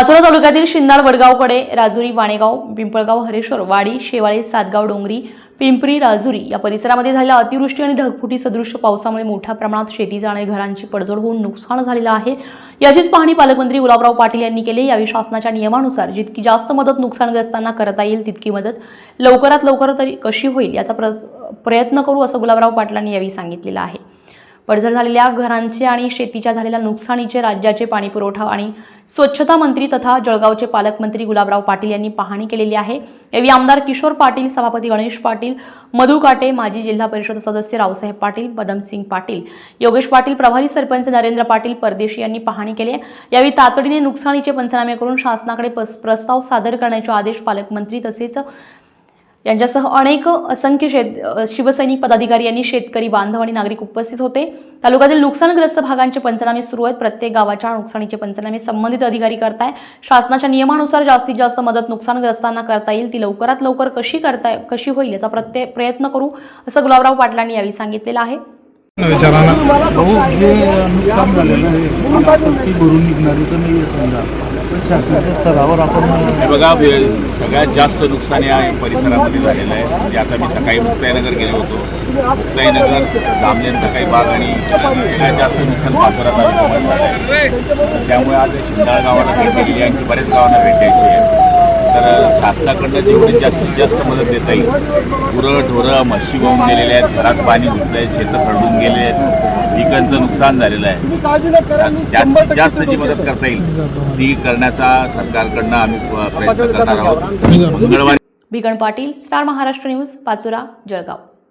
पाचोरा तालुक्यातील शिंदाळ वडगावकडे राजुरी वाणेगाव पिंपळगाव हरेश्वर वाडी शेवाळे सातगाव डोंगरी पिंपरी राजुरी या परिसरामध्ये झालेल्या अतिवृष्टी आणि ढगफुटी सदृश्य पावसामुळे मोठ्या प्रमाणात शेतीचा आणि घरांची पडझड होऊन नुकसान झालेलं आहे. याचीच पाहणी पालकमंत्री गुलाबराव पाटील यांनी केली. यावेळी शासनाच्या नियमानुसार जितकी जास्त मदत नुकसानग्रस्तांना करता येईल तितकी मदत लवकरात लवकर तरी कशी होईल याचा प्र प्रयत्न करू असं गुलाबराव पाटलांनी यावेळी सांगितलेलं आहे. पडझड झालेल्या घरांचे आणि शेतीच्या झालेल्या नुकसानीचे राज्याचे पाणीपुरवठा आणि स्वच्छता मंत्री तथा जळगावचे पालकमंत्री गुलाबराव पाटील यांनी पाहणी केलेली आहे. यावेळी आमदार किशोर पाटील सभापती गणेश पाटील मधु काटे माजी जिल्हा परिषद सदस्य रावसाहेब पाटील पदमसिंग पाटील योगेश पाटील प्रभारी सरपंच नरेंद्र पाटील परदेशी यांनी पाहणी केली आहे. यावेळी तातडीने नुकसानीचे पंचनामे करून शासनाकडे पस- प्रस्ताव सादर करण्याचे आदेश पालकमंत्री तसेच यांच्यासह अनेक असंख्य शेत शिवसैनिक पदाधिकारी यांनी शेतकरी बांधव आणि नागरिक उपस्थित होते. तालुक्यातील नुकसानग्रस्त भागांचे पंचनामे सुरू आहेत. प्रत्येक गावाच्या नुकसानीचे पंचनामे संबंधित अधिकारी करताय. शासनाच्या नियमानुसार जास्तीत जास्त मदत नुकसानग्रस्तांना करता येईल. ती लवकरात लवकर कशी करता कशी होईल याचा प्रत्येक प्रयत्न करू असं गुलाबराव पाटलांनी यावेळी सांगितलेलं आहे. विचारांना भाऊ जे नुकसान झालेलं आहे ती भरून निघणारी तर नाही समजा. शासनाच्या स्तरावर आपण हे बघा सगळ्यात जास्त नुकसान या परिसरामध्ये झालेलं आहे. म्हणजे आता मी सकाळी मुक्ताईनगर गेलो होतो. मुक्ताईनगर जामनेरचा काही भाग आणि सगळ्यात जास्त नुकसान पाचोरा तालुक्यामध्ये झालं आहे त्यामुळे आज शिंदाळ गावाला भेट दिलेली आहे आणखी बऱ्याच गावांना भेट द्यायची आहे. शासनाकडनं जेवढी जास्तीत जास्त मदत देता येईल गुरं ढोरं म्हशी वाहून गेलेले आहेत घरात पाणी घुसलंय शेतं खरडून गेले आहेत पिकांचं नुकसान झालेलं आहे. जास्तीत जास्त जी मदत करता येईल ती करण्याचा सरकारकडनं आम्ही प्रयत्न करणार आहोत. मंगळवारी भिगण पाटील स्टार महाराष्ट्र न्यूज पाचोरा जळगाव.